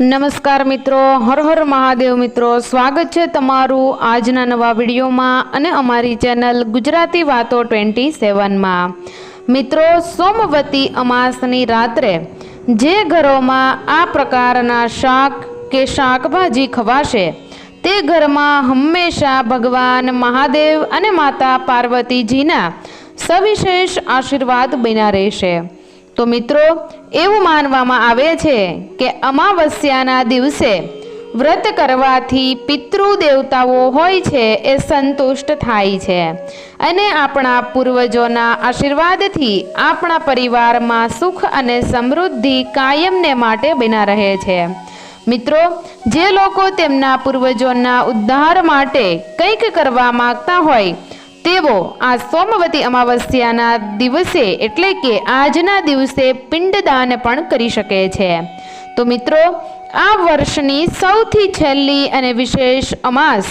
નમસ્કાર મિત્રો, હર હર મહાદેવ મિત્રો. સ્વાગત છે તમારું આજના નવા વિડીયોમાં અને અમારી ચેનલ ગુજરાતી વાતો ટ્વેન્ટી સેવનમાં મિત્રો, સોમવતી અમાસની રાત્રે જે ઘરોમાં આ પ્રકારના શાક કે શાકભાજી ખવાશે, તે ઘરમાં હંમેશા ભગવાન મહાદેવ અને માતા પાર્વતીજીના સવિશેષ આશીર્વાદ બન્યા રહેશે. તો મિત્રો, એવું માનવામાં આવે છે કે અમાવસ્યાના દિવસે વ્રત કરવાથી પિતૃ દેવતાઓ હોય છે એ સંતુષ્ટ થાય છે. અને આપણા પૂર્વજોના આશીર્વાદથી આપણા પરિવારમાં સુખ અને સમૃદ્ધિ કાયમને માટે બના રહે છે. મિત્રો, જે લોકો તેમના પૂર્વજોના ઉદ્ધાર માટે કંઈક કરવા માગતા હોય તેઓ આ સોમવતી અમાવસ્યાના દિવસે એટલે કે આજના દિવસે પિંડદાન પણ કરી શકે છે. તો મિત્રો, આ વર્ષની સૌથી છેલ્લી અને વિશેષ અમાસ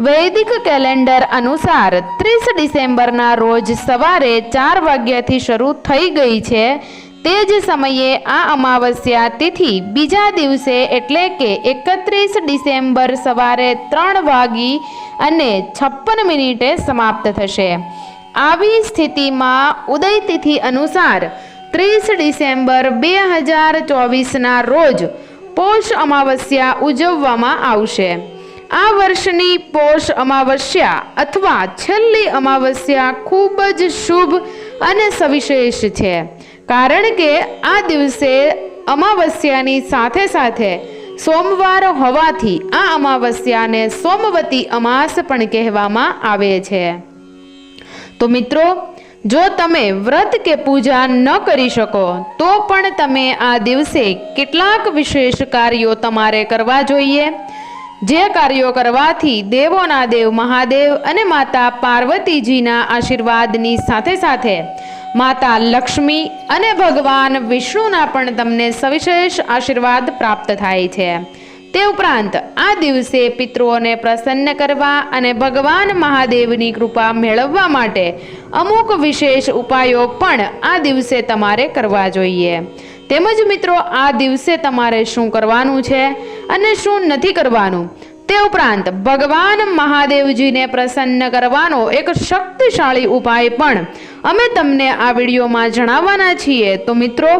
વૈદિક કેલેન્ડર અનુસાર ત્રીસ ડિસેમ્બરના રોજ સવારે ચાર વાગ્યાથી શરૂ થઈ ગઈ છે. તે જ સમયે આ અમાવસ્યા તિથિ બીજા દિવસે એટલે કે એકત્રીસ ડિસેમ્બર સવારે ત્રણ વાગી અને છપ્પન મિનિટે સમાપ્ત થશે. આવી સ્થિતિમાં ઉદય તિથિ અનુસાર ત્રીસ ડિસેમ્બર બે હજાર ચોવીસના રોજ પોષ અમાવસ્યા ઉજવવામાં આવશે. આ વર્ષની પોષ અમાવસ્યા અથવા છેલ્લી અમાવસ્યા ખૂબ જ શુભ અને સવિશેષ છે. કારણ કે આ દિવસે અમાવસ્યાની સાથે સાથે સોમવાર હોવાથી આ અમાવસ્યાને સોમવતી અમાસ પણ કહેવામાં આવે છે. તો મિત્રો, જો તમે વ્રત કે પૂજા ન કરી શકો, તો પણ તમે આ દિવસે કેટલાક વિશેષ કાર્યો તમારે કરવા જોઈએ. જે કાર્યો કરવાથી દેવોના દેવ મહાદેવ અને માતા પાર્વતીજીના આશીર્વાદની સાથે સાથે માતા લક્ષ્મી અને ભગવાન વિષ્ણુના પણ તમને સવિશેષ આશીર્વાદ પ્રાપ્ત થાય છે. તે ઉપરાંત આ દિવસે પિતૃઓને પ્રસન્ન કરવા અને ભગવાન મહાદેવની કૃપા મેળવવા માટે અમુક વિશેષ ઉપાયો પણ આ દિવસે તમારે કરવા જોઈએ. તેમજ મિત્રો, આ દિવસે તમારે શું કરવાનું છે અને શું નથી કરવાનું? તે ઉપરાંત ભગવાન મહાદેવજીને પ્રસન્ન કરવાનો એક શક્તિશાળી ઉપાય પણ અમે તમને આ વિડીયોમાં જણાવવાના છીએ. તો મિત્રો,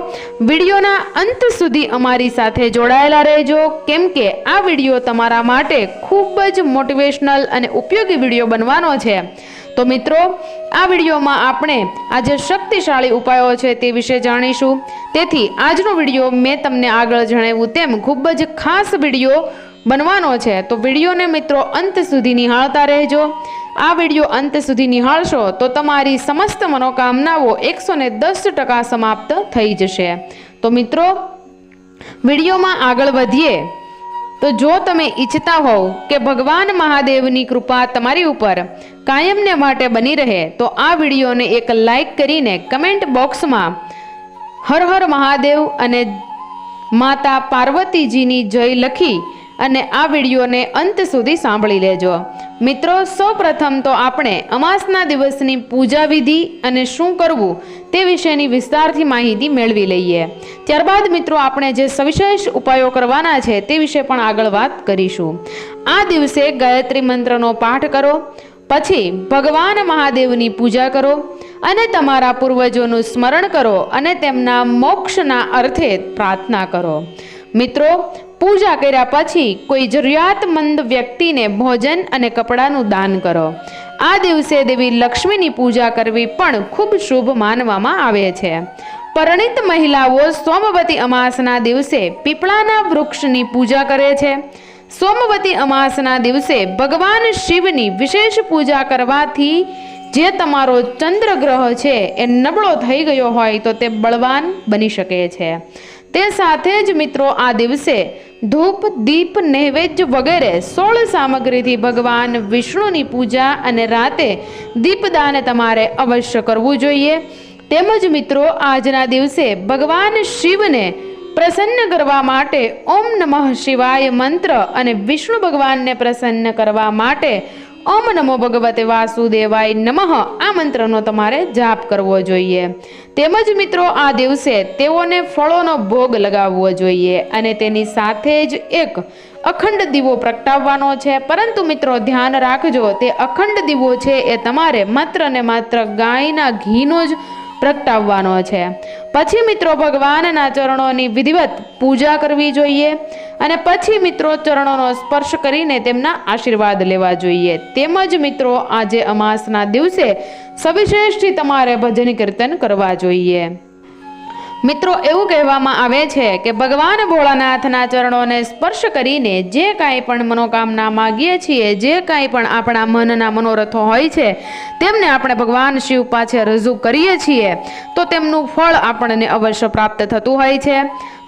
વિડીયોના અંત સુધી અમારી સાથે જોડાયેલા રહેજો. કેમ કે આ વીડિયો તમારા માટે ખૂબ જ મોટિવેશનલ અને ઉપયોગી વીડિયો બનવાનો છે. તો મિત્રો, આ વિડીયોમાં આપણે આજે શક્તિશાળી ઉપાયો છે તે વિશે જાણીશું. તેથી, આજનો વીડિયો મેં તમને આગળ જણાવ્યું તેમ ખૂબ જ ખાસ વીડિયો બનવાનો છે. તો વિડીયોને મિત્રો અંત સુધી નિહાળતા રહેજો. આ વીડિયો અંત સુધી નિહાળશો તો તમારી સમસ્ત મનોકામનાઓ એકસો ને દસ ટકા સમાપ્ત થઈ જશે. તો મિત્રો, વિડીયોમાં આગળ વધીએ. તો જો તમે ઈચ્છતા હોવ કે ભગવાન મહાદેવની કૃપા તમારી ઉપર કાયમને માટે બની રહે, તો આ વિડીયોને એક લાઈક કરીને કમેન્ટ બોક્સમાં હર હર મહાદેવ અને માતા પાર્વતીજીની જય લખી અને આ વિડીયોને અંત સુધી સાંભળી લેજો. મિત્રો, સૌપ્રથમ તો આપણે અમાસના દિવસની પૂજા વિધિ અને શું કરવું તે વિશેની વિસ્તારથી માહિતી મેળવી લઈએ. ત્યારબાદ મિત્રો, આપણે જે સવિશેષ ઉપાયો કરવાના છે તે વિશે પણ આગળ વાત કરીશું. આ દિવસે ગાયત્રી મંત્રનો પાઠ કરો, પછી ભગવાન મહાદેવની પૂજા કરો અને તમારા પૂર્વજોનું સ્મરણ કરો અને તેમના મોક્ષના અર્થે પ્રાર્થના કરો. મિત્રો, પૂજા કર્યા પછી કોઈ જરૂરિયાતમંદ વ્યક્તિને ભોજન અને કપડાનું દાન કરો. આ દિવસે દેવી લક્ષ્મીની પૂજા કરવી પણ ખૂબ શુભ માનવામાં આવે છે. પરણિત મહિલાઓ સોમવતી અમાસના દિવસે પીપળાના વૃક્ષની પૂજા કરે છે. સોમવતી અમાસના દિવસે ભગવાન શિવની વિશેષ પૂજા કરવાથી જે તમારો ચંદ્રગ્રહ છે એ નબળો થઈ ગયો હોય તો તે બળવાન બની શકે છે. તે સાથે જ મિત્રો આ દિવસે ધૂપ, દીપ, નૈવેદ્ય વગેરે સોળ સામગ્રીથી ભગવાન વિષ્ણુની પૂજા અને રાતે દીપદાન તમારે અવશ્ય કરવું જોઈએ. તેમજ મિત્રો, આજના દિવસે ભગવાન શિવને પ્રસન્ન કરવા માટે ઓમ નમઃ શિવાય મંત્ર અને વિષ્ણુ ભગવાનને પ્રસન્ન કરવા માટે ઓમ નમો ભગવતે વાસુદેવાય નમઃ. આ મંત્રનો તમારે જાપ કરવો જોઈએ. તેમજ મિત્રો, આ દિવસે તેઓને ફળોનો ભોગ લગાવવો જોઈએ અને તેની સાથે જ એક અખંડ દીવો પ્રગટાવવાનો છે. પરંતુ મિત્રો, ધ્યાન રાખજો, તે અખંડ દીવો છે એ તમારે માત્ર ને માત્ર ગાયના ઘીનો જ પ્રગટાવવાનો છે. પછી મિત્રો ભગવાનના ચરણોની વિધિવત પૂજા કરવી જોઈએ અને પછી મિત્રો ચરણોનો સ્પર્શ કરીને તેમના આશીર્વાદ લેવા જોઈએ. તેમજ મિત્રો આજે અમાસના દિવસે સવિશેષથી તમારે ભજન કીર્તન કરવા જોઈએ. મિત્રો, એવું કહેવામાં આવે છે કે ભગવાન ભોળાનાથના ચરણોને સ્પર્શ કરીને જે કાંઈ પણ મનોકામના માગીએ છીએ, જે કાંઈ પણ આપણા મનના મનોરથો હોય છે, તેમને આપણે ભગવાન શિવ પાછળ રજૂ કરીએ છીએ. તો તેમનું ફળ આપણને અવશ્ય પ્રાપ્ત થતું હોય છે.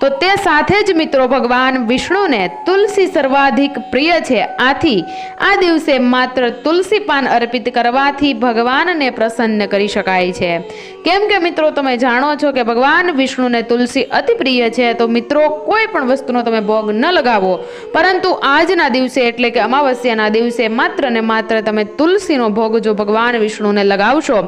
તો તે સાથે જ મિત્રો ભગવાન વિષ્ણુને તુલસી સર્વાધિક પ્રિય છે. આથી આ દિવસે માત્ર તુલસી પાન અર્પિત કરવાથી ભગવાનને પ્રસન્ન કરી શકાય છે. કેમ કે મિત્રો તમે જાણો છો કે ભગવાન વિષ્ણુને તુલસી અતિ પ્રિય છે, તો મિત્રો કોઈ પણ વસ્તુનો તમે ભોગ ન લગાવો. પરંતુ આજના દિવસે એટલે કે અમાવસ્યાના દિવસે માત્ર ને માત્ર તમે તુલસીનો ભોગ જો ભગવાન વિષ્ણુને લગાવશો,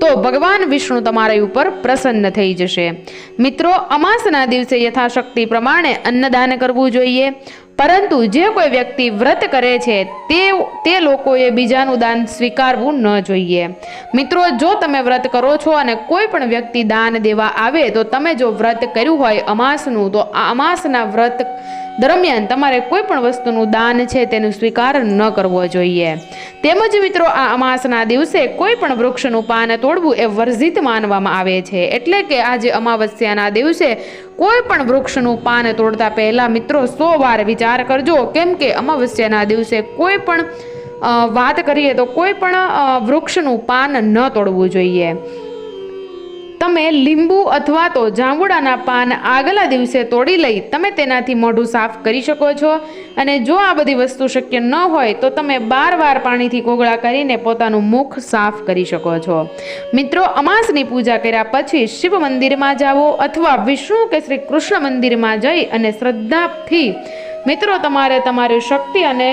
તો ભગવાન વિષ્ણુ તમારા ઉપર પ્રસન્ન થઈ જશે. મિત્રો, અમાસના દિવસે યથાશક્તિ પ્રમાણે અન્નદાન કરવું જોઈએ. પરંતુ જે કોઈ વ્યક્તિ વ્રત કરે છે, તે તે લોકોએ બીજાનું દાન સ્વીકારવું ન જોઈએ. મિત્રો, જો તમે વ્રત કરો છો અને કોઈ પણ વ્યક્તિ દાન દેવા આવે, તો તમે જો વ્રત કર્યું હોય અમાસનું, તો આ અમાસના વ્રત દરમિયાન તમારે કોઈ પણ વસ્તુનું દાન છે તેનું સ્વીકાર ન કરવો જોઈએ. તેમજ મિત્રો, આ અમાસના દિવસે કોઈ પણ વૃક્ષનું પાન તોડવું એ વર્જિત માનવામાં આવે છે. એટલે કે આજે અમાવસ્યાના દિવસે કોઈ પણ વૃક્ષનું પાન તોડતા પહેલાં મિત્રો સો વાર વિચાર કરજો. કેમ કે અમાવસ્યાના દિવસે કોઈ પણ વાત કરીએ તો કોઈ પણ વૃક્ષનું પાન ન તોડવું જોઈએ. તમે લીંબુ અથવા તો જાંબુડાના પાન આગલા દિવસે તોડી લઈ તમે તેનાથી મોઢું સાફ કરી શકો છો. અને જો આ બધી વસ્તુ શક્ય ન હોય તો તમે બાર વાર પાણીથી કોગળા કરીને પોતાનું મુખ સાફ કરી શકો છો. મિત્રો, અમાસની પૂજા કર્યા પછી શિવ મંદિરમાં જાઓ અથવા વિષ્ણુ કે શ્રી કૃષ્ણ મંદિરમાં જઈ અને શ્રદ્ધાથી મિત્રો, તમારે તમારી શક્તિ અને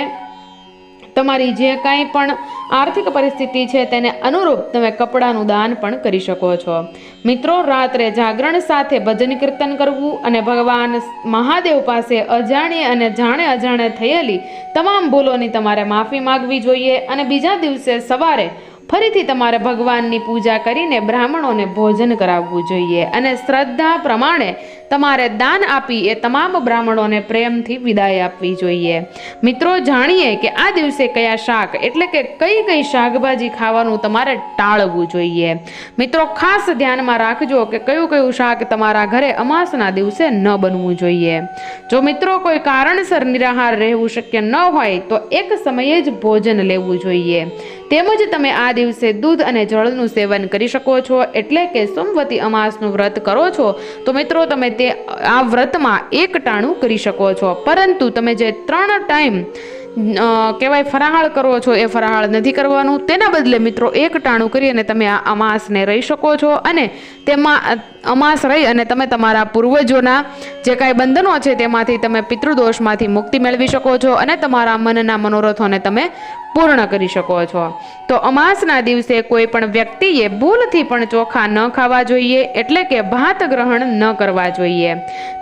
તમારી જે કાંઈ પણ આર્થિક પરિસ્થિતિ છે તેને અનુરૂપ તમે કપડાનું દાન પણ કરી શકો છો. મિત્રો, રાત્રે જાગરણ સાથે ભજન કીર્તન કરવું અને ભગવાન મહાદેવ પાસે અજાણ્યે અને જાણે અજાણે થયેલી તમામ ભૂલોની તમારે માફી માગવી જોઈએ અને બીજા દિવસે સવારે ફરીથી તમારે ભગવાનની પૂજા કરીને બ્રાહ્મણોને ભોજન કરાવવું જોઈએ અને શ્રદ્ધા પ્રમાણે તમારે દાન આપી એ તમામ બ્રાહ્મણોને પ્રેમથી વિદાય આપવી જોઈએ. મિત્રો, જાણીએ કે આ દિવસે કયા શાક એટલે કે કઈ કઈ શાકભાજી ખાવાનું તમારે ટાળવું જોઈએ. મિત્રો, ખાસ ધ્યાનમાં રાખજો કે કયું કયું શાક તમારા ઘરે અમાસના દિવસે ન બનવું જોઈએ. જો મિત્રો કોઈ કારણસર નિરાહાર રહેવું શક્ય ન હોય, તો એક સમયે જ ભોજન લેવું જોઈએ. તેમજ તમે આ દિવસે દૂધ અને જળનું સેવન કરી શકો છો. એટલે કે સોમવતી અમાસનું વ્રત કરો છો, તો મિત્રો તમે તે આ વ્રતમાં એક ટાણું કરી શકો છો. પરંતુ તમે જે ત્રણ ટાઈમ કહેવાય ફરાહાળ કરો છો, એ ફરાહાળ નથી કરવાનું. તેના બદલે મિત્રો એક ટાણું કરી અને તમે આ અમાસને રહી શકો છો. અને તેમાં અમાસ રહી અને તમે તમારા પૂર્વજોના જે કાંઈ બંધનો છે તેમાંથી તમે પિતૃદોષમાંથી મુક્તિ મેળવી શકો છો અને તમારા મનના મનોરથોને તમે પૂર્ણ કરી શકો છો. તો અમાસના દિવસે કોઈ પણ વ્યક્તિએ ભૂલથી પણ ચોખા ન ખાવા જોઈએ, એટલે કે ભાત ગ્રહણ ન કરવા જોઈએ.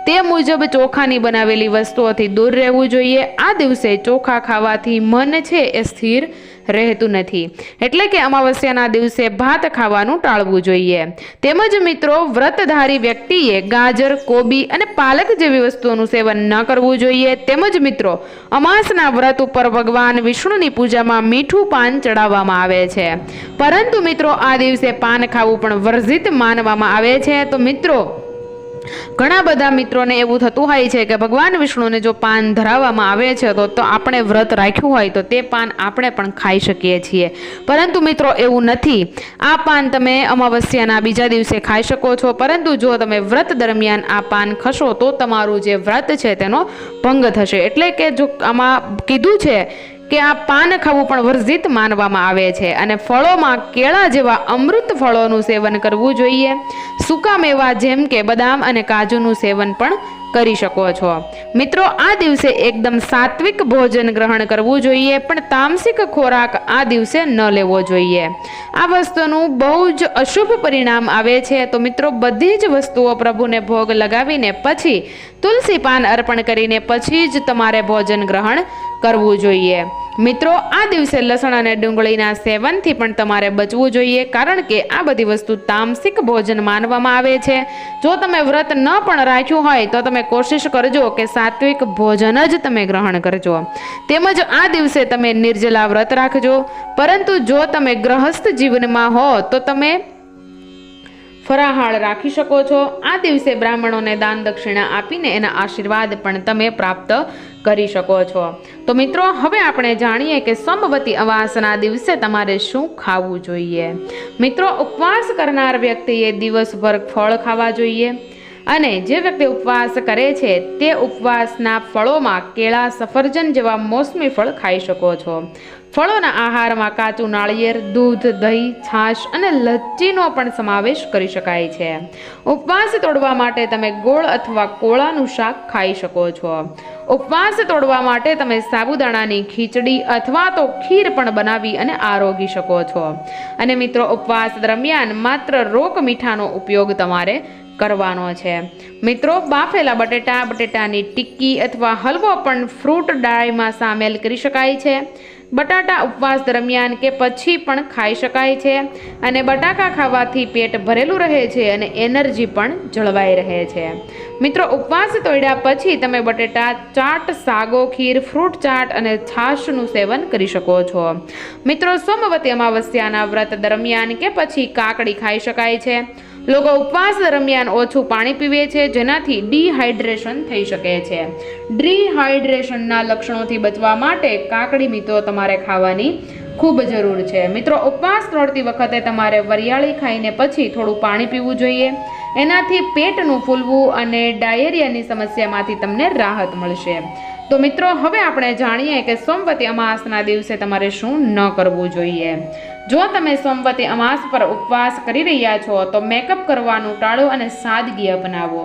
તે મુજબ ચોખાની બનાવેલી વસ્તુઓથી દૂર રહેવું જોઈએ. આ દિવસે ચોખા ખાવાથી મન છે એ સ્થિર રહેતું નથી. એટલે કે અમાવસ્યાના દિવસે ભાત ખાવાનું ટાળવું જોઈએ. તેમજ મિત્રો, વ્રતધારી વ્યક્તિએ ગાજર, કોબી અને પાલક જેવી વસ્તુઓનું સેવન ન કરવું જોઈએ. તેમજ મિત્રો, અમાસના વ્રત ઉપર ભગવાન વિષ્ણુની પૂજામાં મીઠું પાન ચડાવવામાં આવે છે. પરંતુ મિત્રો, આ દિવસે પાન ખાવું પણ વર્જિત માનવામાં આવે છે. તો મિત્રો ઘણા બધા મિત્રોને એવું થતું હોય છે કે ભગવાન વિષ્ણુને જો પાન ધરાવવામાં આવે છે, તો તો આપણે વ્રત રાખ્યું હોય, તો તે પાન આપણે પણ ખાઈ શકીએ છીએ. પરંતુ મિત્રો, એવું નથી. આ પાન તમે અમાવસ્યાના બીજા દિવસે ખાઈ શકો છો. પરંતુ જો તમે વ્રત દરમિયાન આ પાન ખશો તો તમારું જે વ્રત છે, તેનો ભંગ થશે. એટલે કે જો આમાં કીધું છે કે આ પાન ખાવું પણ વર્જિત માનવામાં આવે છે અને ફળોમાં કેળા જેવા અમૃત ફળોનું સેવન કરવું જોઈએ. સૂકા મેવા જેમ કે બદામ અને કાજુનું સેવન પણ કરી શકો છો. મિત્રો, આ દિવસે એકદમ સાત્વિક ભોજન ગ્રહણ કરવું જોઈએ, પણ તામસિક ખોરાક આ દિવસે ન લેવો જોઈએ. આ વસ્તુનું બહુ જ અશુભ પરિણામ આવે છે. તો મિત્રો, બધી જ વસ્તુઓ પ્રભુને ભોગ લગાવીને પછી તુલસી પાન અર્પણ કરીને પછી જ તમારે ભોજન ગ્રહણ કરવું જોઈએ. મિત્રો, આ દિવસે લસણ અને ડુંગળીના સેવનથી પણ તમારે બચવું જોઈએ, કારણ કે આ બધી વસ્તુ તામસિક ભોજન માનવામાં આવે છે. જો તમે વ્રત ન પણ રાખ્યું હોય, તો તમે કોશિશ કરજો કે સાત્વિક ભોજન જ તમે ગ્રહણ કરજો. તેમજ આ દિવસે તમે નિર્જલા વ્રત રાખજો. પરંતુ જો તમે ગ્રહસ્થ જીવનમાં હો, તો તમે ફરાહાળ રાખી શકો છો. આ દિવસે બ્રાહ્મણોને દાન દક્ષિણા આપીને એના આશીર્વાદ પણ તમે પ્રાપ્ત કરી શકો છો. તો મિત્રો, હવે આપણે જાણીએ કે સમવતી અમાસના દિવસે તમારે શું ખાવું જોઈએ. મિત્રો, ઉપવાસ કરનાર વ્યક્તિએ દિવસભર ફળ ખાવા જોઈએ અને જે વ્યક્તિ ઉપવાસ કરે છે, તે ઉપવાસના ફળોમાં કેળા, સફરજન જેવા મોસમી ફળ ખાઈ શકો છો. ફળોના આહારમાં કાચું નાળિયેર, દૂધ, દહીં, છાશ અને લચ્ચીનો પણ સમાવેશ કરી શકાય છે. ઉપવાસ તોડવા માટે તમે ગોળ અથવા કોળાનું શાક ખાઈ શકો છો. ઉપવાસ તોડવા માટે તમે સાબુદાણાની ખીચડી અથવા તો ખીર પણ બનાવી અને આરોગી શકો છો. અને મિત્રો, ઉપવાસ દરમિયાન માત્ર રોક મીઠાનો ઉપયોગ તમારે કરવાનો છે. મિત્રો, બાફેલા બટેટા, બટેટાની ટિક્કી અથવા હલવો પણ ફ્રૂટ ડાળીમાં સામેલ કરી શકાય છે. બટાટા ઉપવાસ દરમિયાન કે પછી પણ ખાઈ શકાય છે અને બટાકા ખાવાથી પેટ ભરેલું રહે છે અને એનર્જી પણ જળવાઈ રહે છે. મિત્રો, ઉપવાસ તોડ્યા પછી તમે બટેટા, ચાટ, સાગો, ખીર, ફ્રૂટ ચાટ અને છાશનું સેવન કરી શકો છો. મિત્રો, સોમવતી અમાવસ્યાના વ્રત દરમિયાન કે પછી કાકડી ખાઈ શકાય છે. લોકો ઉપવાસ દરમિયાન ઓછું પાણી પીવે છે, જેનાથી ડિહાઇડ્રેશન થઈ શકે છે. ડિહાઇડ્રેશનના લક્ષણોથી બચવા માટે કાકડી મિત્રો તમારે ખાવાની ખૂબ જરૂર છે. મિત્રો, ઉપવાસ તોડતી વખતે તમારે વરિયાળી ખાઈને પછી થોડું પાણી પીવું જોઈએ. એનાથી પેટનું ફૂલવું અને ડાયેરિયાની સમસ્યામાંથી તમને રાહત મળશે. તો મિત્રો, હવે આપણે જાણીએ કે સોમવતી અમાસના દિવસે તમારે શું ન કરવું જોઈએ. જો તમે સોમવતી અમાસ પર ઉપવાસ કરી રહ્યા છો, તો મેકઅપ કરવાનું ટાળો અને સાદગી અપનાવો.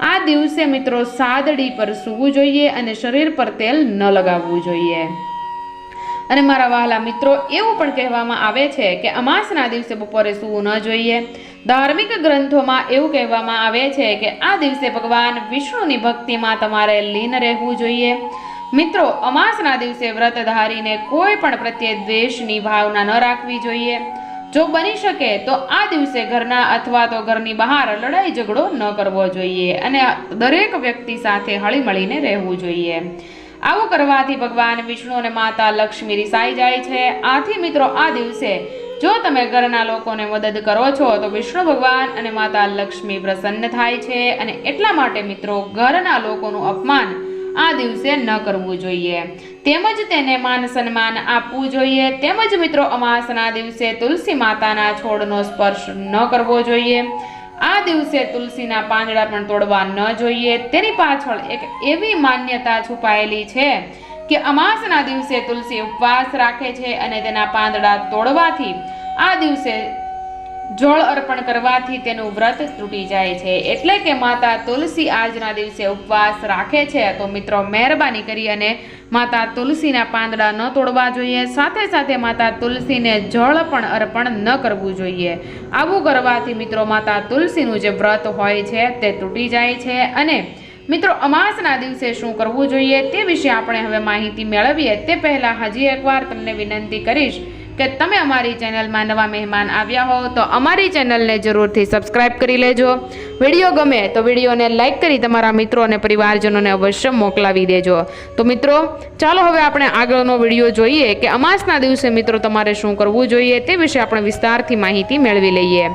આ દિવસે મિત્રો, સાદડી પર સૂવું જોઈએ અને શરીર પર તેલ ન લગાવવું જોઈએ. અને મારા વહાલા મિત્રો, એવું પણ કહેવામાં આવે છે કે અમાસના દિવસે બપોરે સૂવું ન જોઈએ. ધાર્મિક ગ્રંથોમાં એવું કહેવામાં આવે છે કે આ દિવસે ભગવાન વિષ્ણુની ભક્તિમાં તમારે લીન રહેવું જોઈએ. મિત્રો, અમાસના દિવસે વ્રત ધારીને કોઈ પણ પ્રત્યે દ્વેષની ભાવના ન રાખવી જોઈએ. જો બની શકે તો આ દિવસે ઘરના અથવા તો ઘરની બહાર લડાઈ ઝઘડો ન કરવો જોઈએ અને દરેક વ્યક્તિ સાથે હળીમળીને રહેવું જોઈએ. આવું કરવાથી ભગવાન વિષ્ણુ અને માતા લક્ષ્મી રિસાઈ જાય છે. આથી મિત્રો, આ દિવસે જો તમે ઘરના લોકોને મદદ કરો છો, તો વિષ્ણુ ભગવાન અને માતા લક્ષ્મી પ્રસન્ન થાય છે અને એટલા માટે મિત્રો, ઘરના લોકોનું અપમાન આ દિવસે ન કરવું જોઈએ. તેમજ તેને માન સન્માન આપવું જોઈએ. તેમજ મિત્રો, અમાસના દિવસે તુલસી માતાના છોડનો સ્પર્શ ન કરવો જોઈએ. આ દિવસે તુલસીના પાંદડા પણ તોડવા ન જોઈએ. તેની પાછળ એક એવી માન્યતા છુપાયેલી છે કે અમાસના દિવસે તુલસી ઉપવાસ રાખે છે અને તેના પાંદડા તોડવાથી આ દિવસે જળ અર્પણ કરવાથી તેનું વ્રત તૂટી જાય છે. એટલે કે માતા તુલસી આજના દિવસે ઉપવાસ રાખે છે. તો મિત્રો, મહેરબાની કરી અને માતા તુલસીના પાંદડા ન તોડવા જોઈએ. સાથે સાથે માતા તુલસીને જળ પણ અર્પણ ન કરવું જોઈએ. આવું કરવાથી મિત્રો, માતા તુલસીનું જે વ્રત હોય છે તે તૂટી જાય છે. અને મિત્રો, અમાસના દિવસે શું કરવું જોઈએ તે વિશે આપણે હવે માહિતી મેળવીએ. તે પહેલાં હજી એકવાર તમને વિનંતી કરીશ કે તમે અમારી ચેનલમાં નવા મહેમાન આવ્યા હો તો અમારી ચેનલને જરૂરથી સબસ્ક્રાઈબ કરી લેજો. વીડિયો ગમે તો વિડીયોને લાઇક કરી તમારા મિત્રો અને પરિવારજનોને અવશ્ય મોકલાવી દેજો. તો મિત્રો, ચાલો હવે આપણે આગળનો વીડિયો જોઈએ કે અમાસના દિવસે મિત્રો તમારે શું કરવું જોઈએ તે વિશે આપણે વિસ્તારથી માહિતી મેળવી લઈએ.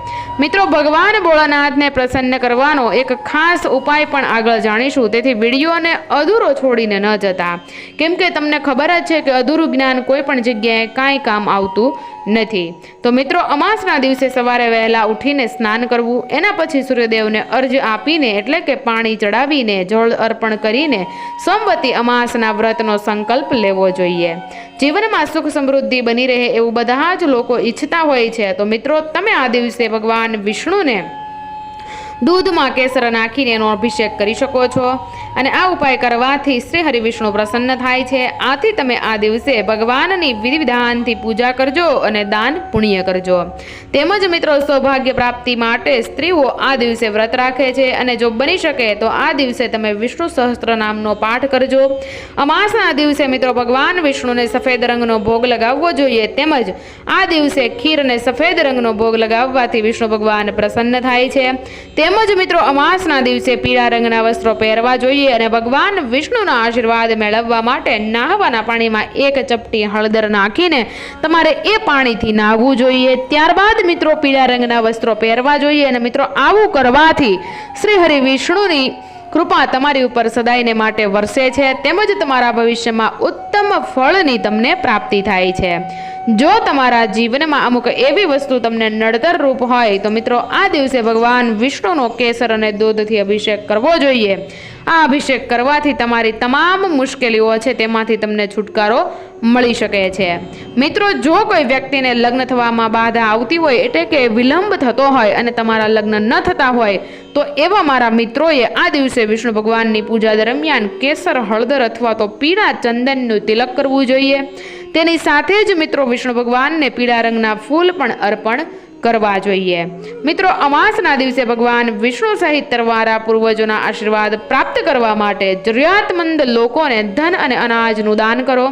મિત્રો, ભગવાન ભોળાનાથને પ્રસન્ન કરવાનો એક ખાસ ઉપાય પણ આગળ જાણીશું. તેથી વિડીયોને અધૂરો છોડીને ન જતા. કેમ કે તમને ખબર જ છે કે અધૂરું જ્ઞાન કોઈ પણ જગ્યાએ કાંઈ કામ આવતું નથી. તો મિત્રો, અમાસના દિવસે સવારે વહેલા ઉઠીને સ્નાન કરવું, એના પછી સૂર્યદેવને અર્જ આપીને એટલે કે પાણી ચડાવીને જળ અર્પણ કરીને સોમવતી અમાસના વ્રતનો સંકલ્પ લેવો જોઈએ. જીવનમાં સુખ સમૃદ્ધિ બની રહે એવું બધા જ લોકો ઈચ્છતા હોય છે. તો મિત્રો, તમે આ દિવસે ભગવાન વિષ્ણુને દૂધમાં કેસર નાખીને એનો અભિષેક કરી શકો છો. અને આ ઉપાય કરવાથી શ્રી હરિવિષ્ણુ પ્રસન્ન થાય છે. આથી તમે આ દિવસે ભગવાનની વિધિ વિધાનથી પૂજા કરજો અને દાન પુણ્ય કરજો. તેમજ મિત્રો, સૌભાગ્ય પ્રાપ્તિ માટે સ્ત્રીઓ આ દિવસે વ્રત રાખે છે અને જો બની શકે તો આ દિવસે તમે વિષ્ણુ સહસ્ત્ર નામનો પાઠ કરજો. અમાસના દિવસે મિત્રો, ભગવાન વિષ્ણુને સફેદ રંગનો ભોગ લગાવવો જોઈએ. તેમજ આ દિવસે ખીર અને સફેદ રંગનો ભોગ લગાવવાથી વિષ્ણુ ભગવાન પ્રસન્ન થાય છે. તેમજ મિત્રો અમાસના દિવસે પીળા રંગના વસ્ત્રો પહેરવા જોઈએ અને ભગવાન વિષ્ણુના આશીર્વાદ મેળવવા માટે નાહવાના પાણીમાં એક ચપટી હળદર નાખીને તમારે એ પાણીથી નાહવું જોઈએ. ત્યારબાદ મિત્રો પીળા રંગના વસ્ત્રો પહેરવા જોઈએ અને મિત્રો આવું કરવાથી શ્રી હરિ વિષ્ણુની કૃપા તમારી ઉપર સદાયને માટે વરસે છે, તેમજ તમારા ભવિષ્યમાં ઉત્તમ ફળની તમને પ્રાપ્તિ થાય છે. જો તમારા જીવનમાં અમુક એવી વસ્તુ તમને નડતર રૂપ હોય, તો મિત્રો આ દિવસે ભગવાન વિષ્ણુનો કેસર અને દૂધથી અભિષેક કરવો જોઈએ. આ અભિષેક કરવાથી તમારી તમામ મુશ્કેલીઓ છે તેમાંથી તમને છુટકારો મળી શકે છે. મિત્રો, જો કોઈ વ્યક્તિને લગ્ન થવામાં બાધા આવતી હોય એટલે કે વિલંબ થતો હોય અને તમારા લગ્ન ન થતા હોય, તો એવા મારા મિત્રોએ આ દિવસે વિષ્ણુ ભગવાનની પૂજા દરમિયાન કેસર, હળદર અથવા તો પીળા ચંદનનું તિલક કરવું જોઈએ. તેની સાથે જ મિત્રો, વિષ્ણુ ભગવાનને પીળા રંગના ફૂલ પણ અર્પણ કરવા જોઈએ. મિત્રો, અમાસના દિવસે ભગવાન વિષ્ણુ સહિત તમારા પૂર્વજોના આશીર્વાદ પ્રાપ્ત કરવા માટે જરૂરિયાતમંદ લોકોને ધન અને અનાજનું દાન કરો.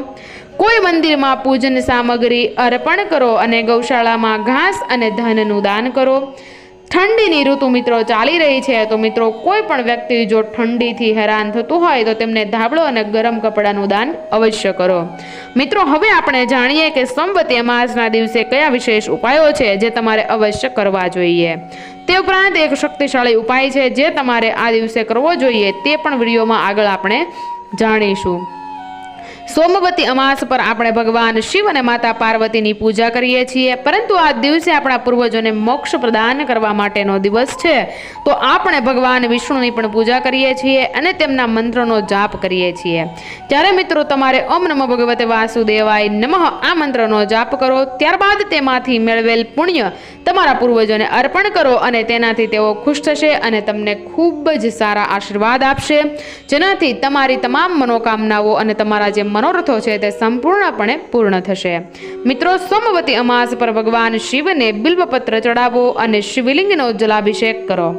કોઈ મંદિરમાં પૂજન સામગ્રી અર્પણ કરો અને ગૌશાળામાં ઘાસ અને ધનનું દાન કરો. ઠંડીની ઋતુ મિત્રો ચાલી રહી છે, તો મિત્રો કોઈ પણ વ્યક્તિ જો ઠંડીથી હેરાન થતું હોય, તો તેમને ધાબળો અને ગરમ કપડાનું દાન અવશ્ય કરો. મિત્રો, હવે આપણે જાણીએ કે સંવતી માસના દિવસે કયા વિશેષ ઉપાયો છે, જે તમારે અવશ્ય કરવા જોઈએ. તે ઉપરાંત એક શક્તિશાળી ઉપાય છે, જે તમારે આ દિવસે કરવો જોઈએ, તે પણ વિડીયોમાં આગળ આપણે જાણીશું. સોમવતી અમાસ પર આપણે ભગવાન શિવ અને માતા પાર્વતીની પૂજા કરીએ છીએ. પરંતુ આ દિવસે આપણા પૂર્વજોને મોક્ષ પ્રદાન કરવા માટેનો દિવસ છે. તો આપણે ભગવાન વિષ્ણુની પણ પૂજા કરીએ છીએ અને તેમના મંત્રનો જાપ કરીએ છીએ. ત્યારે મિત્રો તમારે ઓમ નમો ભગવતે વાસુદેવાય નમઃ આ મંત્રનો જાપ કરો. ત્યારબાદ તેમાંથી મેળવેલ પુણ્ય તમારા પૂર્વજોને અર્પણ કરો અને તેનાથી તેઓ ખુશ થશે અને તમને ખૂબ જ સારા આશીર્વાદ આપશે. જેનાથી તમારી તમામ મનોકામનાઓ અને તમારા જે મનોરથો છે તે સંપૂર્ણપણે પૂર્ણ થશે. મિત્રો, સોમવતી અમાસ પર ભગવાન શિવને બિલ્વપત્ર ચડાવો અને શિવલિંગનો જલાભિષેક કરો.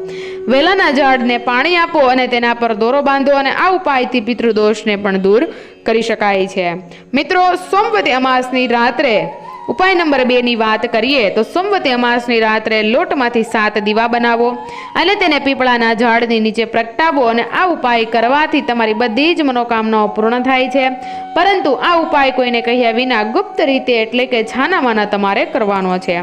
વેલાના ઝાડને પાણી આપો અને તેના પર દોરો બાંધો અને આ ઉપાયથી પિતૃદોષને પણ દૂર કરી શકાય છે. મિત્રો, સોમવતી અમાસની રાત્રે ઉપાય નંબર બેની વાત કરીએ તો સોમવતી અમાસની રાત્રે લોટમાંથી સાત દીવા બનાવો, અને તેને પીપળાના ઝાડની નીચે પ્રગટાવો અને આ ઉપાય કરવાથી તમારી બધી જ મનોકામનાઓ પૂર્ણ થાય છે. પરંતુ આ ઉપાય કોઈને કહ્યા વિના ગુપ્ત રીતે એટલે કે છાનામાના તમારે કરવાનો છે.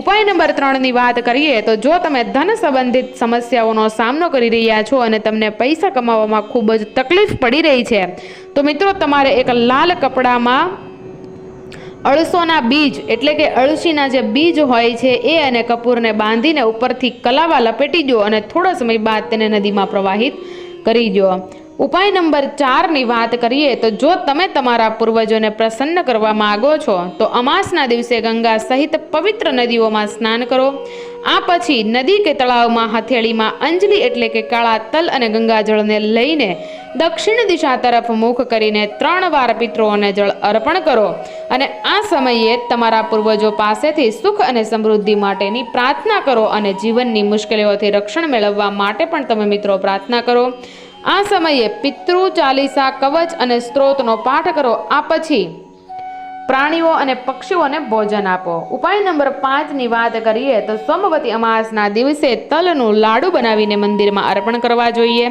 ઉપાય નંબર ત્રણની વાત કરીએ તો જો તમે ધન સંબંધિત સમસ્યાઓનો સામનો કરી રહ્યા છો અને તમને પૈસા કમાવામાં ખૂબ જ તકલીફ પડી રહી છે, તો મિત્રો તમારે એક લાલ કપડામાં અળસોના બીજ, એટલે કે અળસીના જે બીજ હોય છે, એ અને કપૂરને બાંધીને ઉપરથી કલાવા લપેટી દો અને થોડા સમય બાદ તેને નદીમાં પ્રવાહિત કરી દો. ઉપાય નંબર ચારની વાત કરીએ તો જો તમે તમારા પૂર્વજોને પ્રસન્ન કરવા માગો છો, તો અમાસના દિવસે ગંગા સહિત પવિત્ર નદીઓમાં સ્નાન કરો. આ પછી નદી કે તળાવમાં હથેળીમાં અંજલિ એટલે કે કાળા તલ અને ગંગાજળને લઈને દક્ષિણ દિશા તરફ મુખ કરીને ત્રણ વાર પિતૃઓને જળ અર્પણ કરો. અને આ સમયે તમારા પૂર્વજો પાસેથી સુખ અને સમૃદ્ધિ માટેની પ્રાર્થના કરો અને જીવનની મુશ્કેલીઓથી રક્ષણ મેળવવા માટે પણ તમે મિત્રો પ્રાર્થના કરો. આ સમયે પિતૃ ચાલીસા કવચ અને સ્ત્રોતનો પાઠ કરો. આ પછી પ્રાણીઓ અને પક્ષીઓને ભોજન આપો. ઉપાય નંબર પાંચની વાત કરીએ તો સોમવતી અમાસના દિવસે તલનું લાડુ બનાવીને મંદિરમાં અર્પણ કરવા જોઈએ.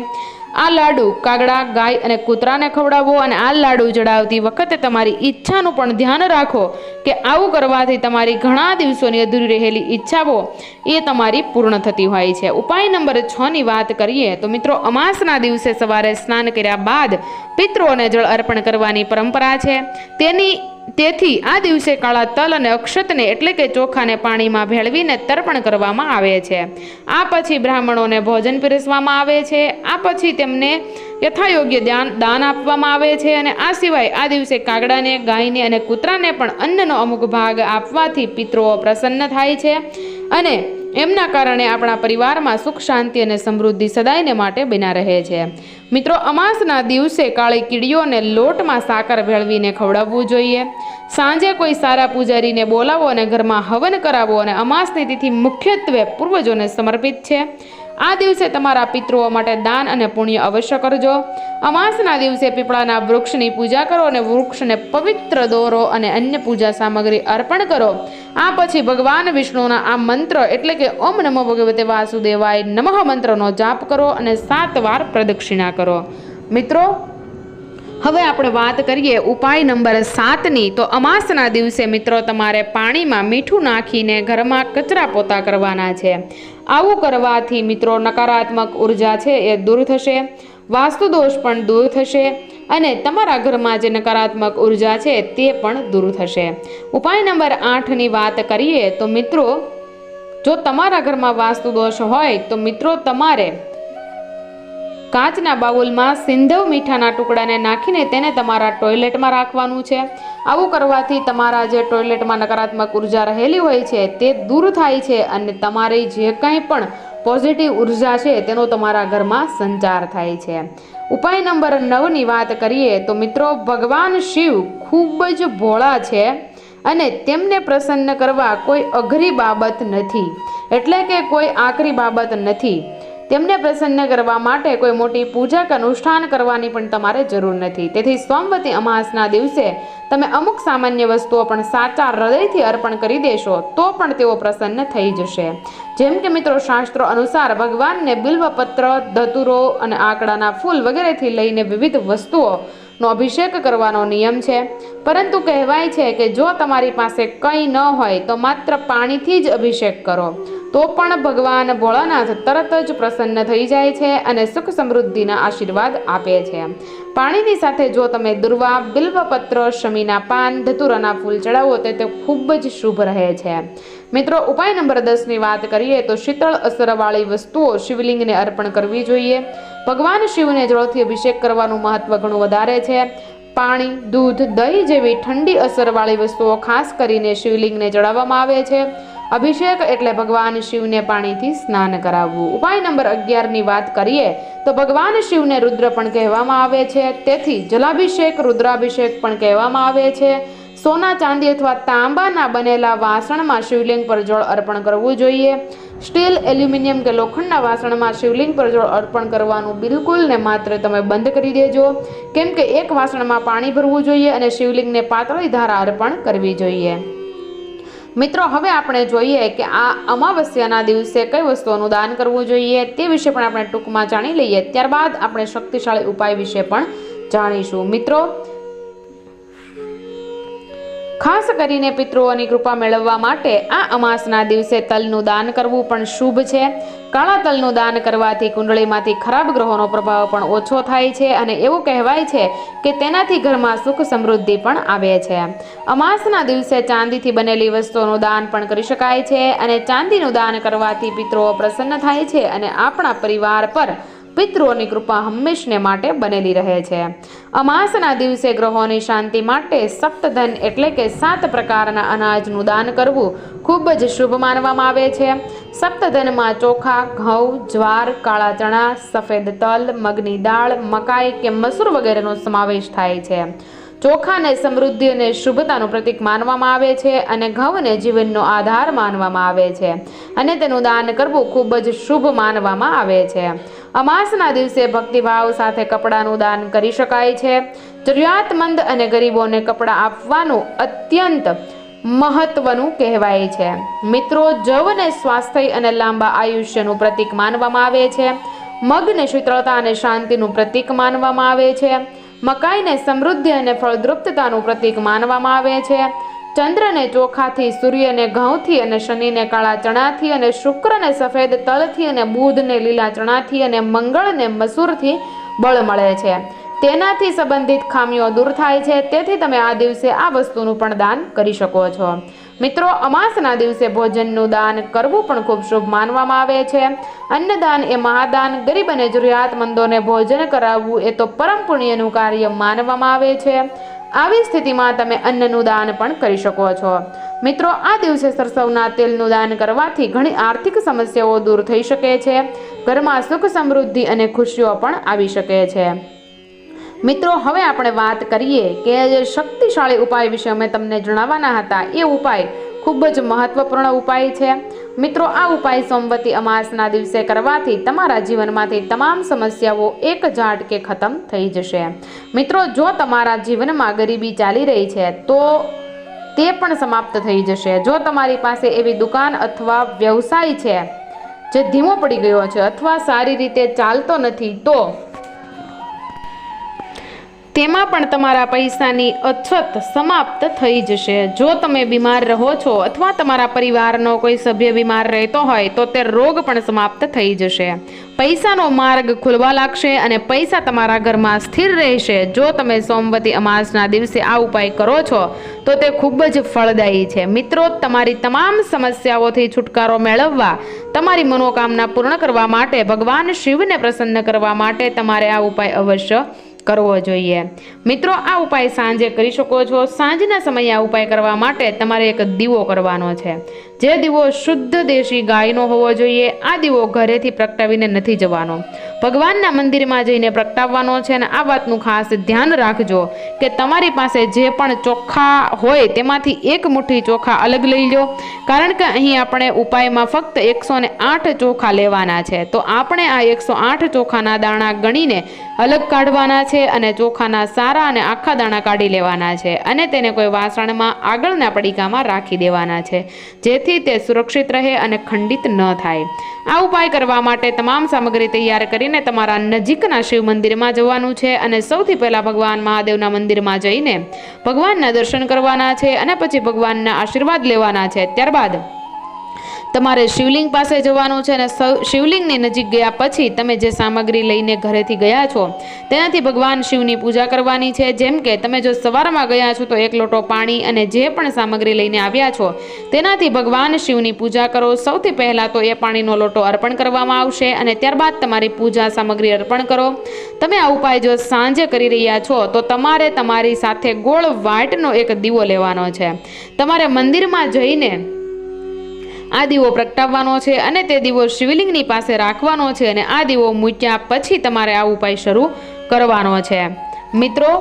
આ લાડુ કાગડા, ગાય અને કૂતરાને ખવડાવો અને આ લાડુ ચડાવતી વખતે તમારી ઈચ્છાનું પણ ધ્યાન રાખો કે આવું કરવાથી તમારી ઘણા દિવસોની અધૂરી રહેલી ઈચ્છાઓ એ તમારી પૂર્ણ થતી હોય છે. ઉપાય નંબર છની વાત કરીએ તો મિત્રો અમાસના દિવસે સવારે સ્નાન કર્યા બાદ પિતૃઓને જળ અર્પણ કરવાની પરંપરા છે. તેની તેથી આ દિવસે કાળા તલ અને અક્ષતને એટલે કે ચોખાને પાણીમાં ભેળવીને તર્પણ કરવામાં આવે છે. આ પછી બ્રાહ્મણોને ભોજન પીરસવામાં આવે છે. આ પછી તેમને યથાયોગ્ય દાન દાન આપવામાં આવે છે અને આ સિવાય આ દિવસે કાગડાને, ગાયને અને કૂતરાને પણ અન્નનો અમુક ભાગ આપવાથી પિતૃઓ પ્રસન્ન થાય છે. અને એમના કારણે આપણા પરિવારમાં સુખ, શાંતિ અને સમૃદ્ધિ સદાયને માટે બિના રહે છે. મિત્રો, અમાસના દિવસે કાળી કીડીઓને લોટમાં સાકર ભેળવીને ખવડાવવું જોઈએ. સાંજે કોઈ સારા પૂજારીને બોલાવો અને ઘરમાં હવન કરાવો અને અમાસની તિથિ મુખ્યત્વે પૂર્વજોને સમર્પિત છે. આ દિવસે તમારા પિતૃઓ માટે દાન અને પુણ્ય અવશ્ય કરજો. અમાસના દિવસે પીપળાના વૃક્ષની પૂજા કરો અને વૃક્ષને પવિત્ર દોરો અને અન્ય પૂજા સામગ્રી અર્પણ કરો. આ પછી ભગવાન વિષ્ણુના આ મંત્ર એટલે કે ઓમ નમો ભગવતે વાસુદેવાય નમઃ મંત્રનો જાપ કરો અને સાત વાર પ્રદક્ષિણા કરો. મિત્રો, હવે આપણે વાત કરીએ ઉપાય નંબર સાતની. તો અમાસના દિવસે મિત્રો તમારે પાણીમાં મીઠું નાખીને ઘરમાં કચરા પોતા કરવાના છે. આવું કરવાથી મિત્રો નકારાત્મક ઊર્જા છે એ દૂર થશે વાસ્તુ દોષ પણ દૂર થશે અને તમારા ઘરમાં જે નકારાત્મક ઊર્જા છે તે પણ દૂર થશે. ઉપાય નંબર આઠની વાત કરીએ તો મિત્રો, જો તમારા ઘરમાં વાસ્તુ દોષ હોય તો મિત્રો તમારે કાચના બાઉલમાં સિંધવ મીઠાના ટુકડાને નાખીને તેને તમારા ટોયલેટમાં રાખવાનું છે. આવું કરવાથી તમારા જે ટોયલેટમાં નકારાત્મક ઊર્જા રહેલી હોય છે, તે દૂર થાય છે અને તમારી જે કંઈ પણ પોઝિટિવ ઊર્જા છે, તેનો તમારા ઘરમાં સંચાર થાય છે. ઉપાય નંબર નવની વાત કરીએ તો મિત્રો, ભગવાન શિવ ખૂબ જ ભોળા છે અને તેમને પ્રસન્ન કરવા કોઈ અઘરી બાબત નથી. એટલે કે કોઈ આકરી બાબત નથી. તેમને પ્રસન્ન કરવા માટે કોઈ મોટી પૂજા કે અનુષ્ઠાન કરવાની પણ તમારે જરૂર નથી. તેથી સોમવતી અમાસના દિવસે તમે અમુક સામાન્ય વસ્તુઓ પણ સાચા હૃદયથી અર્પણ કરી દેશો, તો પણ તેઓ પ્રસન્ન થઈ જશે. જેમ કે મિત્રો, શાસ્ત્રો અનુસાર ભગવાનને બિલ્વપત્ર, ધતુરો અને આંકડાના ફૂલ વગેરેથી લઈને વિવિધ વસ્તુઓ નો અભિષેક કરવાનો નિયમ છે. પરંતુ કહેવાય છે કે જો તમારી પાસે કંઈ ન હોય તો માત્ર પાણીથી જ અભિષેક કરો. તો પણ ભગવાન ભોળાનાથ તરત જ પ્રસન્ન થઈ જાય છે અને સુખ સમૃદ્ધિના આશીર્વાદ આપે છે. પાણીની સાથે જો તમે દુર્વા, બિલ્વપત્ર, શમીના પાન, ધતુરાના ફૂલ ચડાવો તો તે ખૂબ જ શુભ રહે છે. મિત્રો, ઉપાય નંબર દસની વાત કરીએ તો શીતળ અસરવાળી વસ્તુઓ શિવલિંગને અર્પણ કરવી જોઈએ. ભગવાન શિવને જળથી અભિષેક કરવાનું મહત્વ ઘણું વધારે છે. પાણી, દૂધ, દહીં જેવી ઠંડી અસરવાળી વસ્તુઓ ખાસ કરીને શિવલિંગને ચડાવવામાં આવે છે. અભિષેક એટલે ભગવાન શિવને પાણીથી સ્નાન કરાવવું. ઉપાય નંબર અગિયારની વાત કરીએ તો ભગવાન શિવને રુદ્ર પણ કહેવામાં આવે છે. તેથી જલાભિષેક, રુદ્રાભિષેક પણ કહેવામાં આવે છે. સોના ચાંદી અથવા તાંબાના બનેલા વાસણમાં શિવલિંગ પર જળ અર્પણ કરવું જોઈએ. સ્ટીલ, એલ્યુમિનિયમ કે લોખંડના વાસણમાં શિવલિંગ પર જળ અર્પણ કરવાનું બિલકુલ ને માત્ર તમે બંધ કરી દેજો. કેમ કે એક વાસણમાં પાણી ભરવું જોઈએ અને શિવલિંગને પાતળી ધારા અર્પણ કરવી જોઈએ. મિત્રો, હવે આપણે જોઈએ કે આ અમાવસ્યાના દિવસે કઈ વસ્તુઓનું દાન કરવું જોઈએ તે વિશે પણ આપણે ટૂંકમાં જાણી લઈએ. ત્યારબાદ આપણે શક્તિશાળી ઉપાય વિશે પણ જાણીશું. મિત્રો ખાસ કરીને પિતૃઓની કૃપા મેળવવા માટે આ અમાસના દિવસે તલનું દાન કરવું પણ શુભ છે. કાળા તલનું દાન કરવાથી કુંડળીમાંથી ખરાબ ગ્રહોનો પ્રભાવ પણ ઓછો થાય છે અને એવું કહેવાય છે કે તેનાથી ઘરમાં સુખ સમૃદ્ધિ પણ આવે છે. અમાસના દિવસે ચાંદીથી બનેલી વસ્તુઓનું દાન પણ કરી શકાય છે અને ચાંદીનું દાન કરવાથી પિતૃઓ પ્રસન્ન થાય છે અને આપણા પરિવાર પર પિતૃઓની કૃપા હંમેશને માટે બનેલી રહે છે. અમાસના દિવસે ગ્રહોની શાંતિ માટે સપ્તધન એટલે કે સાત પ્રકારના અનાજનું દાન કરવું ખૂબ જ શુભ માનવામાં આવે છે. સપ્તધનમાં ચોખા, ઘઉં, જ્વાર, કાળા ચણા, સફેદ તલ, મગની દાળ, મકાઈ કે મસૂર વગેરેનો સમાવેશ થાય છે. ચોખાને સમૃદ્ધિ અને શુભતાનું પ્રતીક માનવામાં આવે છે અને ઘઉંને જીવનનો આધાર માનવામાં આવે છે અને તેનું દાન કરવું ખૂબ જ શુભ માનવામાં આવે છે. અમાસના દિવસે ભક્તિભાવ સાથે કપડાનું દાન કરી શકાય છે. જરૂરિયાતમંદ અને ગરીબોને કપડાં આપવાનું અત્યંત મહત્વનું કહેવાય છે. મિત્રો જવને સ્વાસ્થ્ય અને લાંબા આયુષ્યનું પ્રતીક માનવામાં આવે છે. મગને શીતળતા અને શાંતિનું પ્રતીક માનવામાં આવે છે. મકાઈને સમૃદ્ધિ અને ફળદ્રુપ્તતાનું પ્રતીક માનવામાં આવે છે. ચંદ્રને ચોખાથી, સૂર્યને ઘઉંથી અને શનિને કાળા ચણાથી અને શુક્રને સફેદ તલથી અને બુધને લીલા ચણાથી અને મંગળને મસૂરથી બળ મળે છે. તેનાથી સંબંધિત ખામીઓ દૂર થાય છે. તેથી તમે આ દિવસે આ વસ્તુનું પણ દાન કરી શકો છો. મિત્રો, અમાસના દિવસે ભોજનનું દાન કરવું પણ ખૂબ શુભ માનવામાં આવે છે. અન્નદાન એ મહાદાન. ગરીબ અને જરૂરિયાતમંદોને ભોજન કરાવવું એ તો પરમ પુણ્યનું કાર્ય માનવામાં આવે છે. આવી સ્થિતિમાં તમે અન્નનું દાન પણ કરી શકો છો. મિત્રો, આ દિવસે સરસવના તેલનું દાન કરવાથી ઘણી આર્થિક સમસ્યાઓ દૂર થઈ શકે છે. ઘરમાં સુખ સમૃદ્ધિ અને ખુશીઓ પણ આવી શકે છે. મિત્રો, હવે આપણે વાત કરીએ કે જે શક્તિશાળી ઉપાય વિશે અમે તમને જણાવવાના હતા, એ ઉપાય ખૂબ જ મહત્વપૂર્ણ ઉપાય છે. મિત્રો, આ ઉપાય સોમવતી અમાસના દિવસે કરવાથી તમારા જીવનમાંથી તમામ સમસ્યાઓ એક ઝાટકે ખતમ થઈ જશે. મિત્રો, જો તમારા જીવનમાં ગરીબી ચાલી રહી છે, તો તે પણ સમાપ્ત થઈ જશે. જો તમારી પાસે એવી દુકાન અથવા વ્યવસાય છે, જે ધીમો પડી ગયો છે અથવા સારી રીતે ચાલતો નથી, તો તેમાં પણ તમારા પૈસાની અછત સમાપ્ત થઈ જશે. જો તમે બીમાર રહો છો અથવા તમારા પરિવારનો કોઈ સભ્ય બીમાર રહેતો હોય, તો તે રોગ પણ સમાપ્ત થઈ જશે. પૈસાનો માર્ગ ખુલવા લાગશે અને પૈસા તમારા ઘરમાં સ્થિર રહેશે. જો તમે સોમવતી અમાસના દિવસે આ ઉપાય કરો છો, તો તે ખૂબ જ ફળદાયી છે. મિત્રો, તમારી તમામ સમસ્યાઓથી છુટકારો મેળવવા, તમારી મનોકામના પૂર્ણ કરવા માટે ભગવાન શિવને પ્રસન્ન કરવા માટે તમારે આ ઉપાય અવશ્ય કરવો જોઈએ. મિત્રો, આ ઉપાય સાંજે કરી શકો છો. સાંજના સમયે આ ઉપાય કરવા માટે તમારે એક દીવો કરવાનો છે. જે દીવો શુદ્ધ દેશી ગાયનો હોવો જોઈએ, આ દીવો ઘરેથી પ્રગટાવીને નથી જવાનો. ભગવાનના મંદિરમાં જઈને પ્રગટાવવાનો છે અને આ વાતનું ખાસ ધ્યાન રાખજો કે તમારી પાસે જે પણ ચોખા હોય તેમાંથી એક મુઠ્ઠી ચોખા અલગ લઈ લો. કારણ કે અહીં આપણે ઉપાયમાં ફક્ત એકસો આઠ ચોખા લેવાના છે. તો આપણે આ એકસો આઠ ચોખાના દાણા ગણીને અલગ કાઢવાના છે અને ચોખાના સારા અને આખા દાણા કાઢી લેવાના છે અને તેને કોઈ વાસણમાં આગળના પડીકામાં રાખી દેવાના છે. જેથી તે સુરક્ષિત રહે અને ખંડિત ન થાય. આ ઉપાય કરવા માટે તમામ સામગ્રી તૈયાર કરીને તમારા નજીકના શિવ મંદિરમાં જવાનું છે અને સૌથી પહેલાં ભગવાન મહાદેવના મંદિરમાં જઈને ભગવાનના દર્શન કરવાના છે અને પછી ભગવાનના આશીર્વાદ લેવાના છે. ત્યારબાદ તમારે શિવલિંગ પાસે જવાનું છે અને શિવલિંગની નજીક ગયા પછી તમે જે સામગ્રી લઈને ઘરેથી ગયા છો, તેનાથી ભગવાન શિવની પૂજા કરવાની છે. જેમ કે તમે જો સવારમાં ગયા છો તો એક લોટો પાણી અને જે પણ સામગ્રી લઈને આવ્યા છો, તેનાથી ભગવાન શિવની પૂજા કરો. સૌથી પહેલાં તો એ પાણીનો લોટો અર્પણ કરવામાં આવશે અને ત્યારબાદ તમારી પૂજા સામગ્રી અર્પણ કરો. તમે આ ઉપાય જો સાંજે કરી રહ્યા છો, તો તમારે તમારી સાથે ગોળ વાટનો એક દીવો લેવાનો છે. તમારે મંદિરમાં જઈને આ દીવો પ્રગટાવવાનો છે અને તે દીવો શિવલિંગની પાસે રાખવાનો છે અને આ દીવો મૂક્યા પછી તમારે આ ઉપાય શરૂ કરવાનો છે. મિત્રો,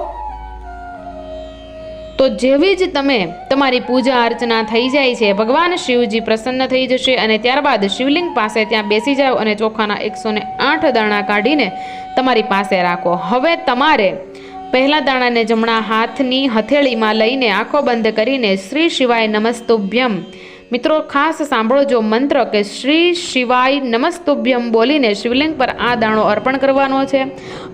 તો જેવી જ તમે તમારી પૂજા અર્ચના થઈ જાય છે, ભગવાન શિવજી પ્રસન્ન થઈ જશે અને ત્યારબાદ શિવલિંગ પાસે ત્યાં બેસી જાઓ અને ચોખાના એકસો ને આઠ દાણા કાઢીને તમારી પાસે રાખો. હવે તમારે પહેલા દાણાને જમણા હાથની હથેળીમાં લઈને આંખો બંધ કરીને શ્રી શિવાય નમસ્તુભ્યમ મિત્રો, ખાસ સાંભળો મંત્ર કે શ્રી શિવાય નમસ્તુભ્યમ બોલીને શિવલિંગ પર આ દાણો અર્પણ કરવાનો છે.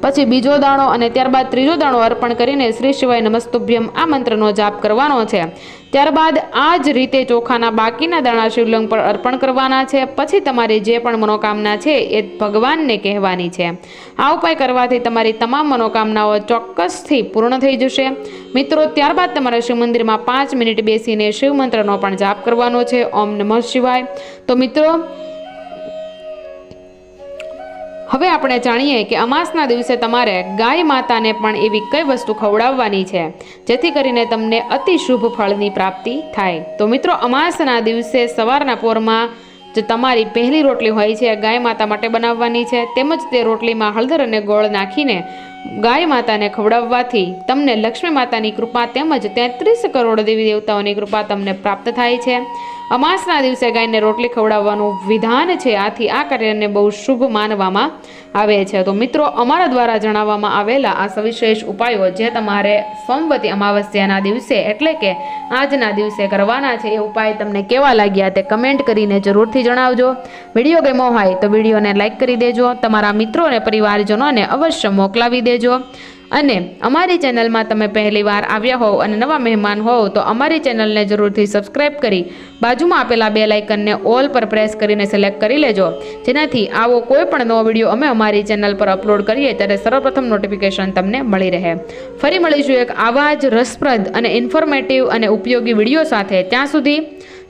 પછી બીજો દાણો અને ત્યારબાદ ત્રીજો દાણો અર્પણ કરીને શ્રી શિવાય નમસ્તુભ્યમ આ મંત્રનો જાપ કરવાનો છે. ત્યારબાદ આ જ રીતે ચોખાના બાકીના દાણા શિવલિંગ પર અર્પણ કરવાના છે. પછી તમારી જે પણ મનોકામના છે એ ભગવાનને કહેવાની છે. આ ઉપાય કરવાથી તમારી તમામ મનોકામનાઓ ચોક્કસથી પૂર્ણ થઈ જશે. મિત્રો, ત્યારબાદ તમારે શિવ મંદિરમાં પાંચ મિનિટ બેસીને શિવ મંત્રનો પણ જાપ કરવાનો છે. ઓમ નમઃ શિવાય. તો મિત્રો હવે આપણે જાણીએ કે અમાસના દિવસે તમારે ગાય માતાને પણ એવી કઈ વસ્તુ ખવડાવવાની છે, જેથી કરીને તમને અતિ શુભ ફળની પ્રાપ્તિ થાય. તો મિત્રો, અમાસના દિવસે સવારના પોરમાં જે તમારી પહેલી રોટલી હોય છે ગાય માતા માટે બનાવવાની છે, તેમજ તે રોટલીમાં હળદર અને ગોળ નાખીને ગાય માતાને ખવડાવવાથી તમને લક્ષ્મી માતાની કૃપા તેમજ તેત્રીસ કરોડ દેવી દેવતાઓની કૃપા તમને પ્રાપ્ત થાય છે. અમાસના દિવસે ગાયને રોટલી ખવડાવવાનું વિધાન છે. આથી આ કાર્યને બહુ શુભ માનવામાં આવે છે. તો મિત્રો, અમારા દ્વારા જણાવવામાં આવેલા આ સવિશેષ ઉપાયો જે તમારે સોમવતી અમાવસ્યાના દિવસે એટલે કે આજના દિવસે કરવાના છે, એ ઉપાય તમને કેવા લાગ્યા તે કમેન્ટ કરીને જરૂરથી જણાવજો. વીડિયો ગમ્યો હોય તો વિડીયોને લાઇક કરી દેજો. તમારા મિત્રો અને પરિવારજનોને અવશ્ય મોકલાવી દેજો. અને અમારી ચેનલમાં તમે પહેલીવાર આવ્યા હોવ અને નવા મહેમાન હોવ, તો અમારી ચેનલને જરૂરથી સબસ્ક્રાઇબ કરી બાજુમાં આપેલા બે લાઇકનને ઓલ પર પ્રેસ કરીને સિલેક્ટ કરી લેજો. જેનાથી આવો કોઈ પણ નવો વીડિયો અમે અમારી ચેનલ પર અપલોડ કરીએ ત્યારે સર્વપ્રથમ નોટિફિકેશન તમને મળી રહે. ફરી મળીશું એક આવા જ રસપ્રદ અને ઇન્ફોર્મેટિવ અને ઉપયોગી વીડિયો સાથે. ત્યાં સુધી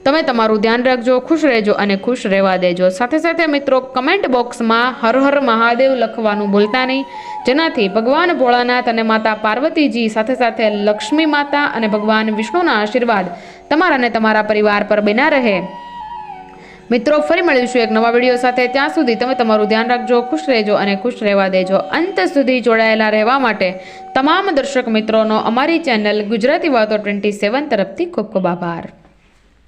તમે તમારું ધ્યાન રાખજો, ખુશ રહેજો અને ખુશ રહેવા દેજો. સાથે સાથે મિત્રો કમેન્ટ બોક્સમાં હર હર મહાદેવ લખવાનું ભૂલતા નહીં. જેનાથી ભગવાન ભોળાનાથ અને માતા પાર્વતીજી સાથે સાથે લક્ષ્મી માતા અને ભગવાન વિષ્ણુના આશીર્વાદ તમારા અને તમારા પરિવાર પર બના રહે. મિત્રો, ફરી મળીશું એક નવા વીડિયો સાથે. ત્યાં સુધી તમે તમારું ધ્યાન રાખજો, ખુશ રહેજો અને ખુશ રહેવા દેજો. અંત સુધી જોડાયેલા રહેવા માટે તમામ દર્શક મિત્રોનો અમારી ચેનલ ગુજરાતી વાતો ટ્વેન્ટી સેવન તરફથી ખૂબ ખૂબ આભાર.